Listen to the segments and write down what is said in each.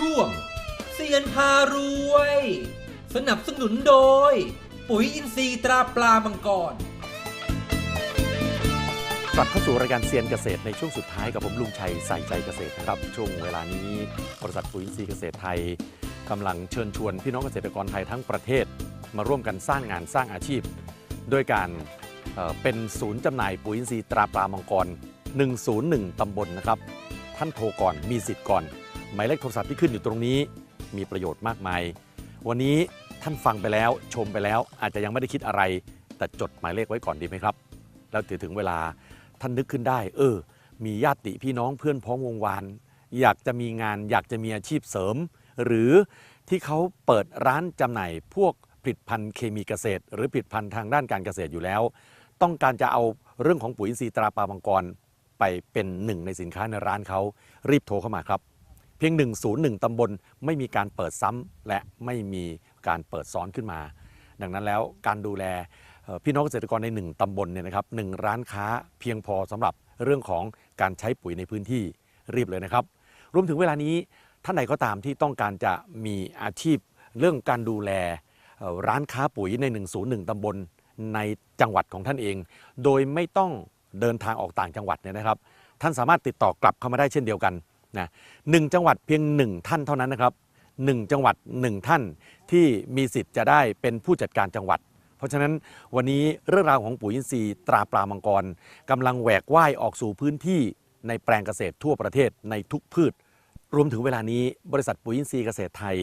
ช่วงเซียนพารวย สนับสนุนโดย ปุ๋ยอินทรีย์ตราปลามังกร กลับเข้าสู่รายการเซียนเกษตรในช่วงสุดท้ายกับผมลุงชัยใส่ใจเกษตรนะครับ ช่วงเวลานี้บริษัทปุ๋ยอินทรีย์เกษตรไทยกำลังเชิญชวนพี่น้องเกษตรกรไทยทั้งประเทศ มาร่วมกันสร้างงานสร้างอาชีพ ด้วยการเอ่อเป็นศูนย์จำหน่ายปุ๋ยอินทรีย์ตราปลามังกร 101 ตำบลนะครับ ท่านโทรก่อนมีสิทธิ์ก่อน หมายเลขโทรศัพท์ที่ขึ้นอยู่ตรงนี้ มีประโยชน์มากมาย วันนี้ท่านฟังไปแล้วชมไปแล้ว อาจจะยังไม่ได้คิดอะไร แต่จดหมายเลขไว้ก่อนดีไหมครับ แล้วถึงเวลาท่านนึกขึ้นได้ เออ มีญาติพี่น้องเพื่อนพ้องวงวานอยากจะมีงานอยากจะมีอาชีพเสริม หรือที่เขาเปิดร้านจำหน่ายพวกผลิตภัณฑ์เคมีเกษตร หรือผลิตภัณฑ์ทางด้านการเกษตรอยู่แล้ว ต้องการจะเอาเรื่องของปุ๋ยอินทรีย์ตราปลามังกร ไปเป็นหนึ่งในสินค้าในร้านเขารีบโทรเข้ามาครับ เพียง 101 ตำบลไม่มีการเปิดซ้ำและไม่มีการเปิดซ้อนขึ้นมา ดังนั้นแล้วการดูแลพี่น้องเกษตรกรใน 1 ตำบลเนี่ยนะครับหร้านค้าเพียงพอสำหรับเรื่องของการใช้ปุ๋ยในพื้นที่รีบเลยนะครับ รวมถึงเวลานี้ท่านใดก็ตามที่ต้องการจะมีอาชีพเรื่องการดูแลร้านค้าปุ๋ยใน 101 ตำบลในจังหวัดของท่านเอง โดยไม่ต้องเดินทางออกต่างจังหวัดเนี่ยนะครับ ท่านสามารถติดต่อกลับเข้ามาได้เช่นเดียวกัน นะหนึ่งจังหวัดเพียงหนึ่งท่านเท่านั้นนะครับหนึ่งจังหวัดหนึ่งท่านที่มีสิทธิ์จะได้เป็นผู้จัดการจังหวัด เพราะฉะนั้นวันนี้เรื่องราวของปุ๋ยอินทรีย์ตราปลามังกรกำลังแหวกว่ายออกสู่พื้นที่ในแปลงเกษตรทั่วประเทศในทุกพืช รวมถึงเวลานี้บริษัทปุ๋ยอินทรีย์เกษตรไทย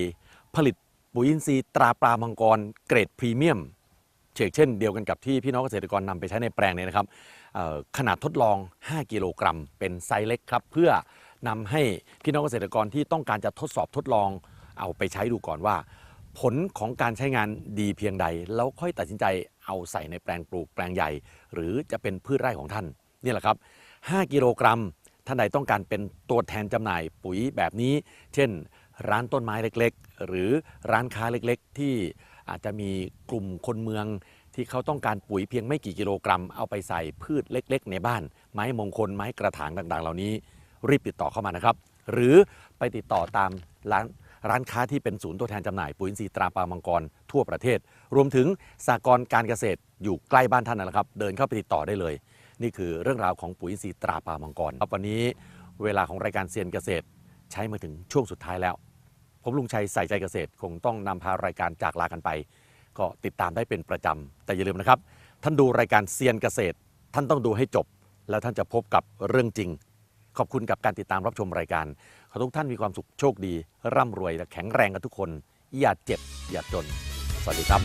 ผลิตปุ๋ยอินทรีย์ตราปลามังกรเกรดพรีเมียมเชกเช่นเดียวกันกับที่พี่น้องเกษตรกรนำไปใช้ในแปลงเนี่ยนะครับขนาดทดลอง 5 กิโลกรัม เป็นไซส์เล็กครับ เพื่อ นำให้พี่น้องเกษตรกรที่ต้องการจะทดสอบทดลองเอาไปใช้ดูก่อนว่า ผลของการใช้งานดีเพียงใด แล้วค่อยตัดสินใจเอาใส่ในแปลงปลูกแปลงใหญ่ หรือจะเป็นพืชไร่ของท่านนี่แหละครับ 5 กิโลกรัม ท่านใดต้องการเป็นตัวแทนจำหน่ายปุ๋ยแบบนี้ เช่น ร้านต้นไม้เล็กๆ หรือร้านค้าเล็กๆ ที่อาจจะมีกลุ่มคนเมืองที่เขาต้องการปุ๋ยเพียงไม่กี่กิโลกรัม เอาไปใส่พืชเล็ก ๆ ในบ้าน ไม้มงคลไม้กระถางต่างๆ เหล่านี้ รีบติดต่อเข้ามานะครับ หรือไปติดต่อตามร้านร้านค้าที่เป็นศูนย์ตัวแทนจำหน่ายปุ๋ยอินทรีย์ตราปลามังกรทั่วประเทศ รวมถึงสากลการเกษตรอยู่ใกล้บ้านท่านนะครับ เดินเข้าไปติดต่อได้เลย นี่คือเรื่องราวของปุ๋ยอินทรีย์ตราปลามังกรครับวันนี้เวลาของรายการเซียนเกษตร ใช้มาถึงช่วงสุดท้ายแล้ว ผมลุงชัยใส่ใจเกษตรคงต้องนำพารายการจากลากันไป ก็ติดตามได้เป็นประจำแต่อย่าลืมนะครับ ท่านดูรายการเซียนเกษตร ท่านต้องดูให้จบ แล้วท่านจะพบกับเรื่องจริง ขอบคุณกับการติดตามรับชมรายการ ขอทุกท่านมีความสุขโชคดี ร่ำรวยและแข็งแรงกันทุกคน อย่าเจ็บ อย่าจน สวัสดีครับ